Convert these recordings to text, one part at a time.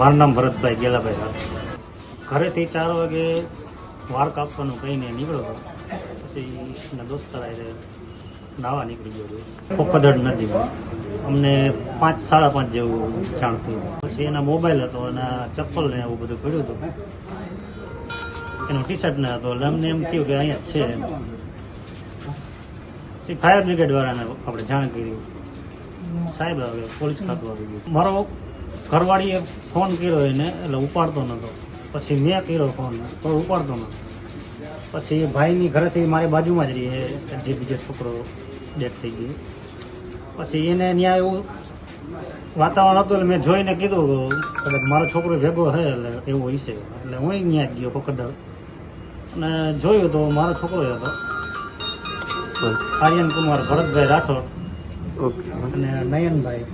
મારું નામ ભરતભાઈ ગેલાભાઈ રાઠોડ. ઘરેથી ચાર વાગે વાળ કાપવાનું કહીને નીકળ્યો હતો. પછી એના દોસ્તાર હારે નાવા નીકળી ગયો હતો. ખોખદડ નદીમાં. અમને પાંચ, સાડા પાંચ જેવું જાણ થયું પછી એના મોબાઈલ હતો, અને ચપ્પલ ને એવું બધું પડ્યું હતું. એનો ટી શર્ટ ને હતો, એટલે અમને એમ થયું કે અહીંયા છે. એમ. પછી ફાયર બ્રિગેડ વાળાને આપણે જાણ કરી. સાહેબ આવે પોલીસ ખાતું આવી ગયું. મારો ઘરવાળીએ ફોન કર્યો એને એટલે ઉપાડતો નહોતો પછી મેં કર્યો ફોન તો ઉપાડતો નહોતો પછી ભાઈની ઘરેથી મારી બાજુમાં જ રહીએ જે બીજો છોકરો ડેથ થઈ ગયો. પછી એને ત્યાં એવું વાતાવરણ હતું એટલે મેં જોઈને કીધું કદાચ મારો છોકરો ભેગો છે એટલે એવું હશે એટલે હું ત્યાં જ ગયો પકડદાર અને જોયું તો મારો છોકરો હતો આર્યન કુમાર ભરતભાઈ રાઠોડ ઓકે. અને નયનભાઈ.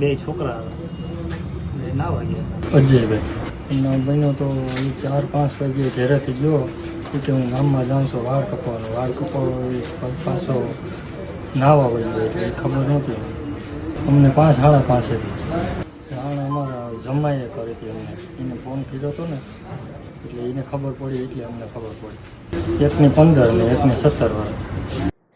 બે છોકરા હતા ના વાગ્યા અજયભાઈ. એનો બન્યો તો એ ચાર પાંચ વાગે ઘેરેથી ગયો. કે હું ગામમાં જાઉં છું વાળ કપાવાનો વાળ કપાવો એ પાછો નાવા વહી ગયો એટલે એ ખબર નહોતી. અમને પાંચ સાડા પાંચે જાણ અમારા જમાઈએ કરી હતી અમને. એને ફોન કર્યો હતો ને એટલે એને ખબર પડી એટલે અમને ખબર પડી. એકની પંદર ને એકની સત્તર વાર